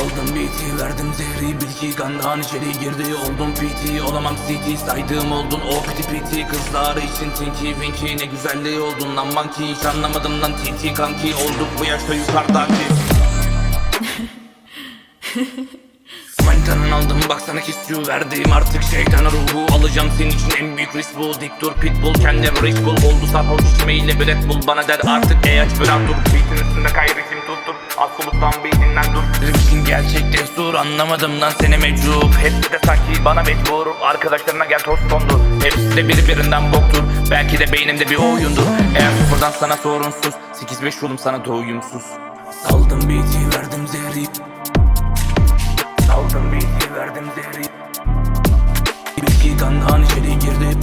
Aldım beat'i verdim zehri bilgi Kandan içeri girdi oldum PT Olamam CT saydığım oldun o piti piti Kızlar için tinky winky Ne güzelliği oldun lan monkey. Hiç anlamadım lan TT kanki. Olduk bu yaşta yukarıdaki. Manitanın aldım baksana kiss verdim. Artık şeytan ruhu Alacağım senin için en büyük risk bu. Dik dur pitbull kendim Red Bull Oldu sarhoş içmeyle bir Red Bull Bana der. Artık ey aç biraz dur. Beatin üstünde kay ritim soluktan beyninden dur. İçin gerçek destur anlamadım lan seni meczup. Hepsi de sanki bana mecbur. Arkadaşlarına gel toz kondur. Hepsi de birbirinden boktur. Belki de beynimde bir oyundur. Eğer sıfırdan sana sorunsuz 8-5 yolum sana doyumsuz. Saldım beat'i verdim zehri. Saldım bilgi verdim zehri. Bilgi kandan içeri girdi.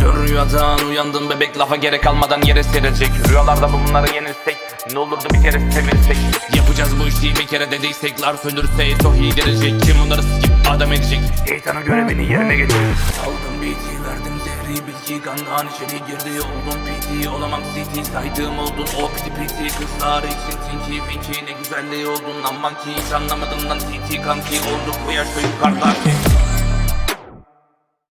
Dön rüyadan uyandım bebek lafa gerek kalmadan yere serecek. Rüyalarda bunları yenilsek ne olurdu bir kere sevirsek Yapacağız bu işi bir kere dediysek lar söndürse sohi gelecek. Kim bunları sikip adam edecek? Şeytanın görevini yerine getir Saldım beat'i verdim zehri bilgi kandan içeri girdi. Oldum PT olamam CT saydığım oldun. O piti piti Kızlar için tinky winky ne güzelliği oldun. Lan monkey Hiç anlamadım lan TT kanki. Olduk bu yaşta yukarıdaki